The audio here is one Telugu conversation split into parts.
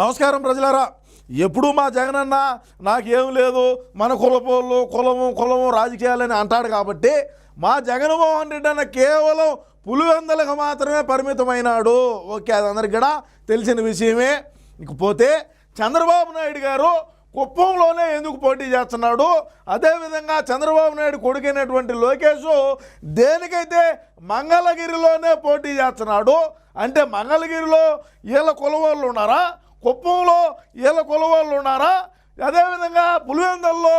నమస్కారం ప్రజలారా. ఎప్పుడు మా జగనన్న నాకేం లేదు మన కులపోళ్ళు కులము కులము రాజకీయాలని అంటాడు కాబట్టి మా జగన్మోహన్ రెడ్డి అన్న కేవలం పులివెందలకు మాత్రమే పరిమితమైనాడు. ఓకే అది అందరికి కూడా తెలిసిన విషయమే. ఇకపోతే చంద్రబాబు నాయుడు గారు కుప్పంలోనే ఎందుకు పోటీ చేస్తున్నాడు? అదేవిధంగా చంద్రబాబు నాయుడు కొడుకైనటువంటి లోకేష్ దేనికైతే మంగళగిరిలోనే పోటీ చేస్తున్నాడు? అంటే మంగళగిరిలో వీళ్ళ కుల వాళ్ళు ఉన్నారా? కుప్పంలో వీళ్ళ కుల వాళ్ళు ఉన్నారా? అదేవిధంగా పులివెందల్లో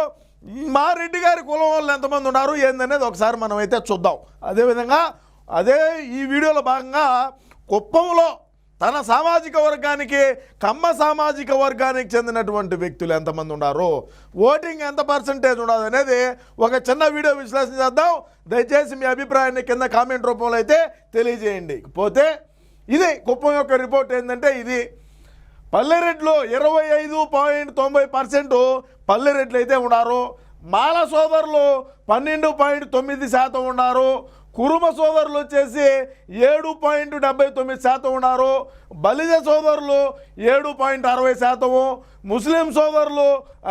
మా రెడ్డి గారి కులం వాళ్ళు ఎంతమంది ఉన్నారు ఏందనేది ఒకసారి మనం అయితే చూద్దాం. అదేవిధంగా అదే ఈ వీడియోలో భాగంగా కుప్పంలో తన సామాజిక వర్గానికి కమ్మ సామాజిక వర్గానికి చెందినటువంటి వ్యక్తులు ఎంతమంది ఉన్నారు ఓటింగ్ ఎంత పర్సంటేజ్ ఉండదు అనేది ఒక చిన్న వీడియో విశ్లేషణ చేద్దాం. దయచేసి మీ అభిప్రాయాన్ని కింద కామెంట్ రూపంలో అయితే తెలియజేయండి. పోతే ఇది కుప్పం యొక్క రిపోర్ట్ ఏంటంటే ఇది పల్లెరెడ్లో ఇరవై ఐదు పాయింట్ తొంభై పర్సెంట్ పల్లెరెడ్లు అయితే ఉన్నారు. మాల సోదరులు పన్నెండు పాయింట్ తొమ్మిది శాతం ఉన్నారు. కురుమ సోదరులు వచ్చేసి ఏడు పాయింట్ డెబ్బై తొమ్మిది శాతం ఉన్నారు. బలిజ సోదరులు ఏడు పాయింట్ అరవై శాతము. ముస్లిం సోదరులు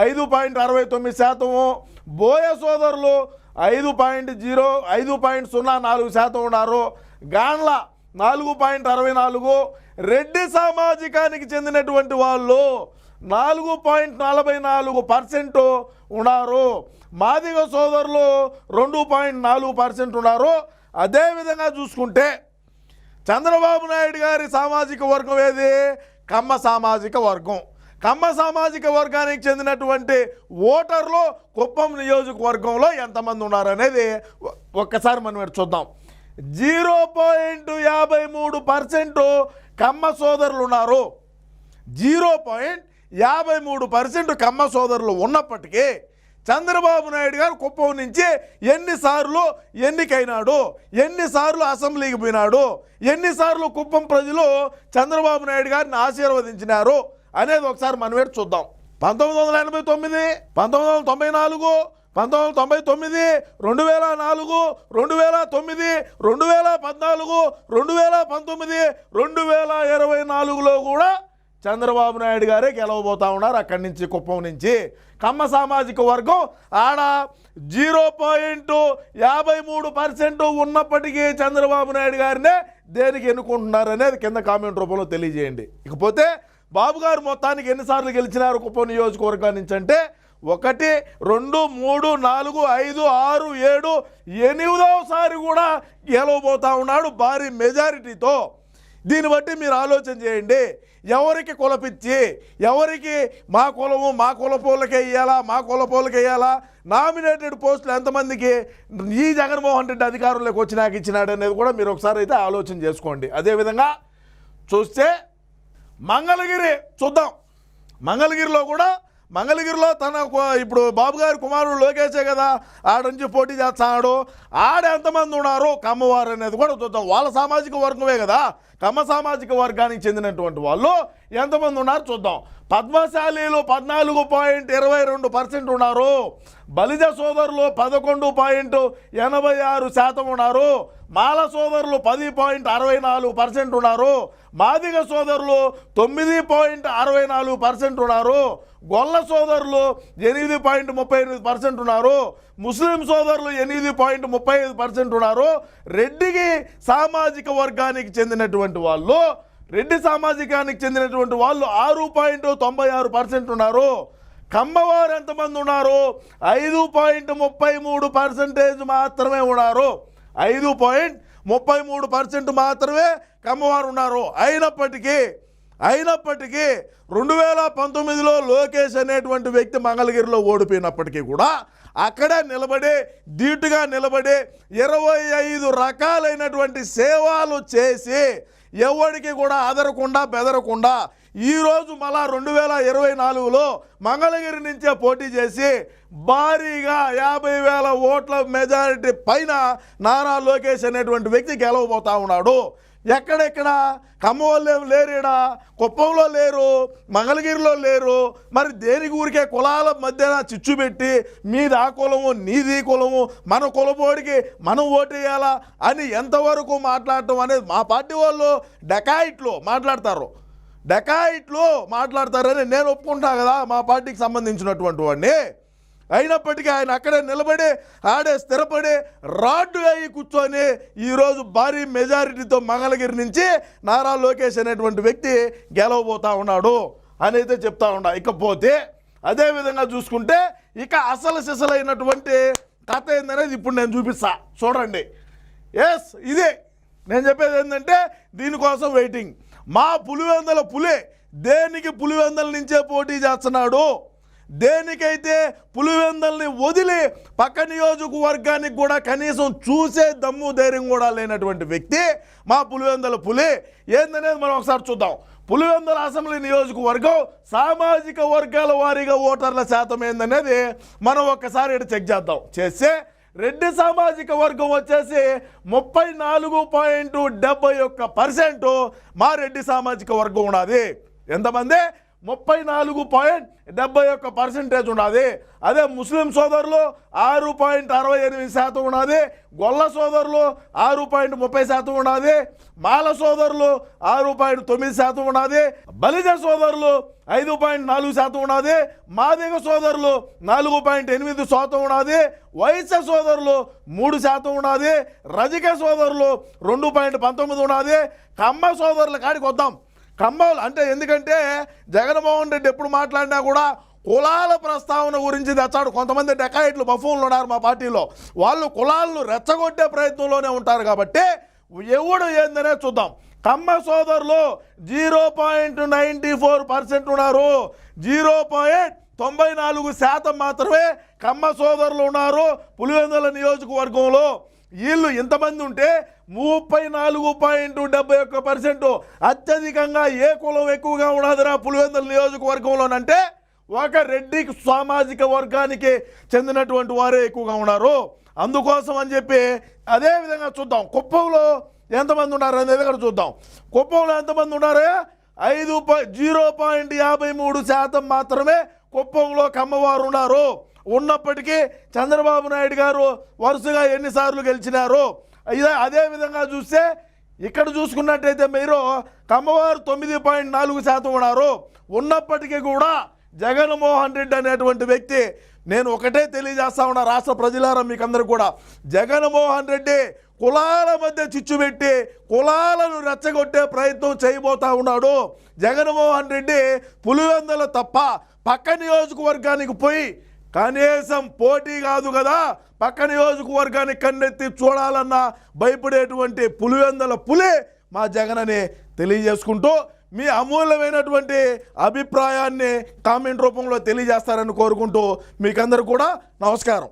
ఐదు పాయింట్ అరవై తొమ్మిది శాతము. బోయ సోదరులు ఐదు పాయింట్ జీరో ఐదు పాయింట్ సున్నా నాలుగు శాతం ఉన్నారు. గాన్ల నాలుగు పాయింట్ అరవై నాలుగు. రెడ్డి సామాజికానికి చెందినటువంటి వాళ్ళు నాలుగు పాయింట్ నలభై నాలుగు పర్సెంట్ ఉన్నారు. మాదిగ సోదరులు రెండు పాయింట్ నాలుగు పర్సెంట్ ఉన్నారు. అదేవిధంగా చూసుకుంటే చంద్రబాబు నాయుడు గారి సామాజిక వర్గం ఏది? కమ్మ సామాజిక వర్గం. కమ్మ సామాజిక వర్గానికి చెందినటువంటి ఓటర్లు కుప్పం నియోజకవర్గంలో ఎంతమంది ఉన్నారనేది ఒక్కసారి మనం చూద్దాం. జీరో పాయింట్ యాభై మూడు పర్సెంట్ కమ్మ సోదరులు ఉన్నారు. జీరో పాయింట్ యాభై మూడు పర్సెంట్ కమ్మ సోదరులు ఉన్నప్పటికీ చంద్రబాబు నాయుడు గారు కుప్పం నుంచి ఎన్నిసార్లు ఎన్నికైనాడు ఎన్నిసార్లు అసెంబ్లీకి పోయినాడు ఎన్నిసార్లు కుప్పం ప్రజలు చంద్రబాబు నాయుడు గారిని ఆశీర్వదించినారు అనేది ఒకసారి మనం చూద్దాం. పంతొమ్మిది వందల ఎనభై తొమ్మిది పంతొమ్మిది వందల తొంభై నాలుగు పంతొమ్మిది వందల తొంభై తొమ్మిది రెండు వేల నాలుగు రెండు వేల తొమ్మిది రెండు వేల పద్నాలుగు రెండు వేల పంతొమ్మిది రెండు వేల ఇరవై నాలుగులో కూడా చంద్రబాబు నాయుడు గారే గెలవబోతా ఉన్నారు అక్కడి నుంచి కుప్పం నుంచి. కమ్మ సామాజిక వర్గం ఆడ జీరో పాయింట్ యాభై మూడు పర్సెంట్ ఉన్నప్పటికీ చంద్రబాబు నాయుడు గారినే దేనికి ఎన్నుకుంటున్నారు అనేది కింద కామెంట్ రూపంలో తెలియజేయండి. ఇకపోతే బాబు గారు మొత్తానికి ఎన్నిసార్లు గెలిచినారు కుప్పం నియోజకవర్గం నుంచి అంటే ఒకటి రెండు మూడు నాలుగు ఐదు ఆరు ఏడు ఎనిమిదవసారి కూడా గెలవబోతా ఉన్నాడు భారీ మెజారిటీతో. దీన్ని బట్టి మీరు ఆలోచన చేయండి. ఎవరికి కులపిచ్చి ఎవరికి మా కులము మా కులపోళ్ళకే ఇవ్వాలా మా కులపోళ్ళకే ఇవ్వాలా నామినేటెడ్ పోస్టులు ఎంతమందికి? ఈ జగన్మోహన్ రెడ్డి అధికారంలోకి వచ్చినాక ఇచ్చినాడు అనేది కూడా మీరు ఒకసారి అయితే ఆలోచన చేసుకోండి. అదేవిధంగా చూస్తే మంగళగిరి చూద్దాం. మంగళగిరిలో కూడా మంగళగిరిలో తన ఇప్పుడు బాబు గారి కుమారుడు లోకేశే కదా ఆడ నుంచి పోటీ చేస్తాడు. ఆడ ఎంతమంది ఉన్నారు కమ్మవారు అనేది కూడా చూద్దాం. వాళ్ళ సామాజిక వర్గమే కదా. కమ్మ సామాజిక వర్గానికి చెందినటువంటి వాళ్ళు ఎంతమంది ఉన్నారు చూద్దాం. పద్మశాలిలో పద్నాలుగు పాయింట్ ఇరవై రెండు పర్సెంట్ ఉన్నారు. బలిజ సోదరులు పదకొండు పాయింట్ ఎనభై ఆరు శాతం ఉన్నారు. మాల సోదరులు పది పాయింట్ అరవై నాలుగు పర్సెంట్ ఉన్నారు. మాదిగ సోదరులు తొమ్మిది పాయింట్ అరవై నాలుగు పర్సెంట్ ఉన్నారు. గొల్ల సోదరులు ఎనిమిది పాయింట్ ముప్పై ఎనిమిది పర్సెంట్ ఉన్నారు. ముస్లిం సోదరులు ఎనిమిది పాయింట్ ముప్పై ఐదు పర్సెంట్ ఉన్నారు. రెడ్డికి సామాజిక వర్గానికి చెందినటువంటి వాళ్ళు రెడ్డి సామాజికానికి చెందినటువంటి వాళ్ళు ఆరు పాయింట్ తొంభై ఆరు పర్సెంట్ ఉన్నారు. కమ్మవారు ఎంతమంది ఉన్నారు? ఐదు పాయింట్ ముప్పై మూడు పర్సెంటేజ్ మాత్రమే ఉన్నారు. ఐదు పాయింట్ ముప్పై మూడు పర్సెంట్ మాత్రమే కమ్మవారు ఉన్నారు. అయినప్పటికీ అయినప్పటికీ రెండు వేల పంతొమ్మిదిలో లోకేష్ అనేటువంటి వ్యక్తి మంగళగిరిలో ఓడిపోయినప్పటికీ కూడా అక్కడే నిలబడి ధీటుగా నిలబడి ఇరవై ఐదు రకాలైనటువంటి సేవలు చేసి ఎవరికి కూడా అదరకుండా బెదరకుండా ఈరోజు మళ్ళా రెండు వేల ఇరవై నాలుగులో మంగళగిరి నుంచే పోటీ చేసి భారీగా యాభై వేల ఓట్ల మెజారిటీ పైన నారా లోకేష్ అనేటువంటి వ్యక్తి గెలవబోతా ఉన్నాడు. ఎక్కడెక్కడ? ఖమ్మంలో లేరుడా కుప్పంలో లేరు. మంగళగిరిలో లేరు. మరి దేనికి ఊరికే కులాల మధ్యన చిచ్చు పెట్టి మీది ఆ కులము నీది ఈ కులము మన కులపోడికి మనం ఓటేయాలా అని ఎంతవరకు మాట్లాడటం అనేది మా పార్టీ వాళ్ళు డెకాయిట్లో మాట్లాడతారు. డెకాయిట్లు మాట్లాడతారని నేను ఒప్పుకుంటా కదా మా పార్టీకి సంబంధించినటువంటి వాడిని. అయినప్పటికీ ఆయన అక్కడే నిలబడి ఆడే స్థిరపడి రాడ్డు అయ్యి కూర్చొని ఈరోజు భారీ మెజారిటీతో మంగళగిరి నుంచి నారా లోకేష్ అనేటువంటి వ్యక్తి గెలవబోతా ఉన్నాడు అని అయితే చెప్తా ఉన్నా. ఇకపోతే అదే విధంగా చూసుకుంటే ఇక అసలు సిసలైనటువంటి కథ ఏందనేది ఇప్పుడు నేను చూపిస్తా. చూడండి. ఎస్ ఇదే. నేను చెప్పేది ఏంటంటే దీనికోసం వెయిటింగ్ మా పులివెందల పులే దేనికి పులివెందల నుంచే పోటీ చేస్తున్నాడు? దేనికైతే పులివెందల్ని వదిలి పక్క నియోజకవర్గానికి కూడా కనీసం చూసే దమ్ము ధైర్యం కూడా లేనటువంటి వ్యక్తి మా పులివెందల పులి. ఏందనేది మనం ఒకసారి చూద్దాం. పులివెందల అసెంబ్లీ నియోజకవర్గం సామాజిక వర్గాల వారీగా ఓటర్ల శాతం ఏందనేది మనం ఒక్కసారి ఇటు చెక్ చేద్దాం. చేస్తే రెడ్డి సామాజిక వర్గం వచ్చేసి ముప్పై నాలుగు పాయింట్ డెబ్బై ఒక్క పర్సెంట్ మా రెడ్డి సామాజిక వర్గం ఉన్నది. ఎంతమంది? ముప్పై నాలుగు పాయింట్ డెబ్బై ఒక్క పర్సెంటేజ్ ఉన్నది. అదే ముస్లిం సోదరులు ఆరు పాయింట్ అరవై ఎనిమిది శాతం ఉన్నది. గొల్ల సోదరులు ఆరు పాయింట్ ముప్పై శాతం ఉన్నది. మాల సోదరులు ఆరు పాయింట్ తొమ్మిది శాతం ఉన్నది. బలిజ సోదరులు ఐదు పాయింట్ నాలుగు శాతం ఉన్నది. మాదిగ సోదరులు నాలుగు పాయింట్ ఎనిమిది శాతం ఉన్నది. వైశ్య సోదరులు మూడు శాతం ఉన్నది. రజిక సోదరులు రెండు పాయింట్ పంతొమ్మిది ఉన్నది. కమ్మ సోదరుల కాడికి వద్దాం. కమ్మలు అంటే ఎందుకంటే జగన్మోహన్ రెడ్డి ఎప్పుడు మాట్లాడినా కూడా కులాల ప్రస్తావన గురించి తెచ్చాడు. కొంతమంది డెకాయిట్లు బఫూన్లు ఉన్నారు మా పార్టీలో. వాళ్ళు కులాలను రెచ్చగొట్టే ప్రయత్నంలోనే ఉంటారు కాబట్టి ఎవడు ఏందనే చూద్దాం. కమ్మ సోదరులు zero point ninety four percent ఉన్నారు. జీరో పాయింట్ తొంభై నాలుగు శాతం మాత్రమే కమ్మ సోదరులు ఉన్నారు పులివెందుల నియోజకవర్గంలో. వీళ్ళు ఇంతమంది ఉంటే ముప్పై నాలుగు పాయింట్ డెబ్బై ఒక్క పర్సెంట్. అత్యధికంగా ఏ కులం ఎక్కువగా ఉండదురా పులివెందుల నియోజకవర్గంలోనంటే ఒక రెడ్డి సామాజిక వర్గానికి చెందినటువంటి వారే ఎక్కువగా ఉన్నారు. అందుకోసం అని చెప్పి అదే విధంగా చూద్దాం. కుప్పంలో ఎంతమంది ఉన్నారు అనేది కూడా చూద్దాం. కుప్పంలో ఎంతమంది ఉన్నారు? ఐదు పా- జీరో పాయింట్ యాభై మూడు శాతం మాత్రమే కుప్పంలో కమ్మవారు ఉన్నారు. ఉన్నప్పటికీ చంద్రబాబు నాయుడు గారు వరుసగా ఎన్నిసార్లు గెలిచినారు. ఇదే అదే విధంగా చూస్తే ఇక్కడ చూసుకున్నట్టయితే మీరు కమ్మవారు తొమ్మిది పాయింట్ నాలుగు శాతం ఉన్నారు. ఉన్నప్పటికీ కూడా జగన్మోహన్ రెడ్డి అనేటువంటి వ్యక్తి నేను ఒకటే తెలియజేస్తా ఉన్నా రాష్ట్ర ప్రజలారా మీకు అందరూ కూడా జగన్మోహన్ రెడ్డి కులాల మధ్య చిచ్చు పెట్టి కులాలను రెచ్చగొట్టే ప్రయత్నం చేయబోతా ఉన్నాడు. జగన్మోహన్ రెడ్డి పులివెందులు తప్ప పక్క నియోజకవర్గానికి పోయి కనీసం పోటీ కాదు కదా. పక్క నియోజకవర్గాన్ని కన్నెత్తి చూడాలన్న భయపడేటువంటి పులివెందల పులి మా జగన్ అని తెలియజేసుకుంటూ మీ అమూల్యమైనటువంటి అభిప్రాయాన్ని కామెంట్ రూపంలో తెలియజేస్తారని కోరుకుంటూ మీకందరూ కూడా నమస్కారం.